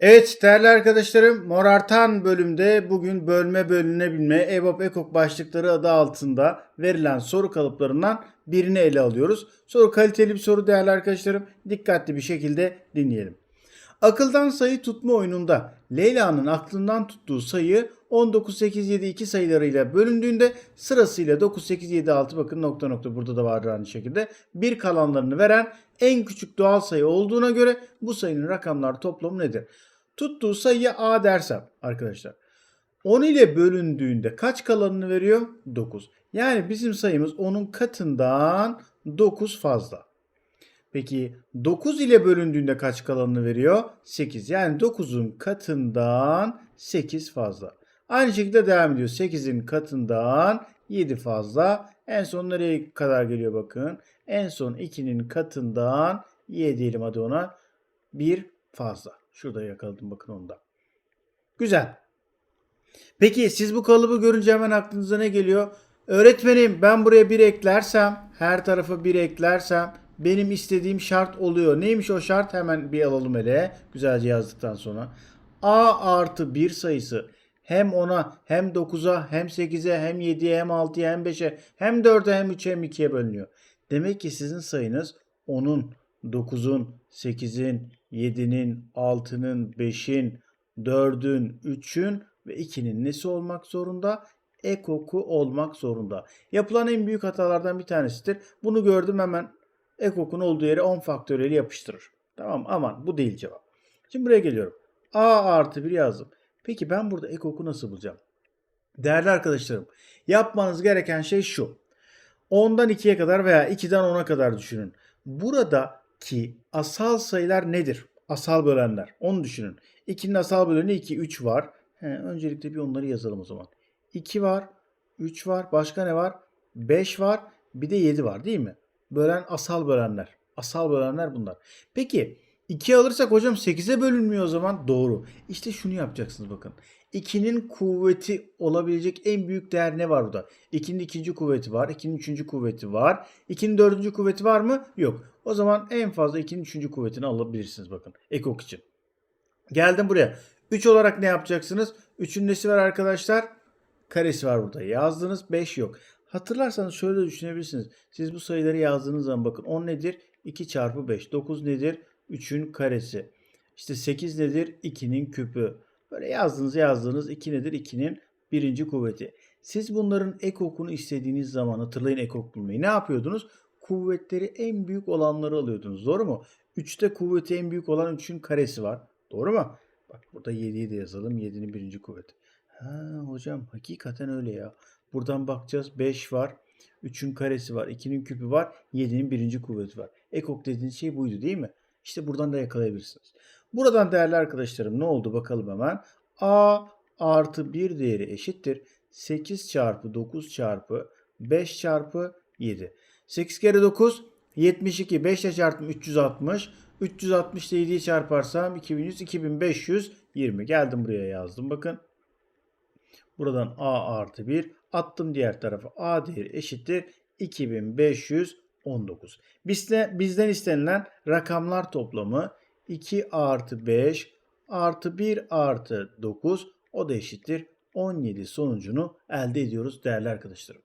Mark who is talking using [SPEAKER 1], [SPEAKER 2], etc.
[SPEAKER 1] Evet değerli arkadaşlarım Morartan bölümde bugün bölme bölünebilme EBOB EKOK başlıkları adı altında verilen soru kalıplarından birini ele alıyoruz. Soru kaliteli bir soru değerli arkadaşlarım. Dikkatli bir şekilde dinleyelim. Akıldan sayı tutma oyununda Leyla'nın aklından tuttuğu sayı 19, 8, 7, 2 sayılarıyla bölündüğünde sırasıyla 9, 8, 7, 6 bakın nokta nokta burada da var aynı şekilde bir kalanlarını veren en küçük doğal sayı olduğuna göre bu sayının rakamlar toplamı nedir? Tuttuğu sayıya A dersem arkadaşlar 10 ile bölündüğünde kaç kalanını veriyor? 9. Yani bizim sayımız onun katından 9 fazla. Peki 9 ile bölündüğünde kaç kalanını veriyor? 8. Yani 9'un katından 8 fazla. Aynı şekilde devam ediyor. 8'in katından 7 fazla. En son nereye kadar geliyor bakın. En son 2'nin katından 7 diyelim hadi ona. 1 fazla. Şurada yakaladım bakın onda. Güzel. Peki siz bu kalıbı görünce hemen aklınıza ne geliyor? Öğretmenim ben buraya bir eklersem, her tarafa bir eklersem benim istediğim şart oluyor. Neymiş o şart? Hemen bir alalım hele. Güzelce yazdıktan sonra. A artı 1 sayısı hem 10'a hem 9'a hem 8'e hem 7'ye hem 6'ya hem 5'e hem 4'e hem 3'e hem 2'ye bölünüyor. Demek ki sizin sayınız 10'un, 9'un, 8'in, 7'nin, 6'nın, 5'in, 4'ün, 3'ün ve 2'nin nesi olmak zorunda? Ekoku olmak zorunda. Yapılan en büyük hatalardan bir tanesidir. Bunu gördüm hemen ekokun olduğu yere 10 faktöriyeli yapıştırır. Tamam aman bu değil cevap. Şimdi buraya geliyorum. A artı 1 yazdım. Peki ben burada ekoku nasıl bulacağım? Değerli arkadaşlarım yapmanız gereken şey şu. 10'dan 2'ye kadar veya 2'den 10'a kadar düşünün. Buradaki asal sayılar nedir? Asal bölenler. Onu düşünün. 2'nin asal böleni 2, 3 var. He, öncelikle bir onları yazalım o zaman. 2 var, 3 var. Başka ne var? 5 var. Bir de 7 var değil mi? Bölen asal bölenler. Asal bölenler bunlar. Peki 2 alırsak hocam 8'e bölünmüyor o zaman. Doğru. İşte şunu yapacaksınız bakın. 2'nin kuvveti olabilecek en büyük değer ne var burada? 2'nin ikinci kuvveti var. 2'nin üçüncü kuvveti var. 2'nin dördüncü kuvveti var mı? Yok. O zaman en fazla 2'nin üçüncü kuvvetini alabilirsiniz bakın. Ekok için. Geldim buraya. 3 olarak ne yapacaksınız? 3'ün nesi var arkadaşlar? Karesi var burada. Yazdınız 5 yok. Hatırlarsanız şöyle düşünebilirsiniz. Siz bu sayıları yazdığınız zaman bakın 10 nedir? 2 çarpı 5. 9 nedir? 3'ün karesi. İşte 8 nedir? 2'nin küpü. Böyle yazdığınız yazdığınız 2 nedir? 2'nin birinci kuvveti. Siz bunların ekokunu istediğiniz zaman hatırlayın ekok bulmayı. Ne yapıyordunuz? Kuvvetleri en büyük olanları alıyordunuz. Doğru mu? 3'te kuvveti en büyük olan 3'ün karesi var. Doğru mu? Bak burada 7'yi de yazalım. 7'nin birinci kuvveti. Ha hocam hakikaten öyle ya. Buradan bakacağız. 5 var. 3'ün karesi var. 2'nin küpü var. 7'nin birinci kuvveti var. Ekok dediğiniz şey buydu değil mi? İşte buradan da yakalayabilirsiniz. Buradan değerli arkadaşlarım ne oldu bakalım hemen. A artı 1 değeri eşittir. 8 çarpı 9 çarpı 5 çarpı 7. 8 kere 9 72. 5 ile çarptım 360. 360 ile 7'yi çarparsam 2100 2520. Geldim buraya yazdım bakın. Buradan A artı 1 attım diğer tarafa. A değeri eşittir 2519. Bizde, bizden istenilen rakamlar toplamı 2 artı 5 artı 1 artı 9 o da eşittir 17 sonucunu elde ediyoruz değerli arkadaşlarım.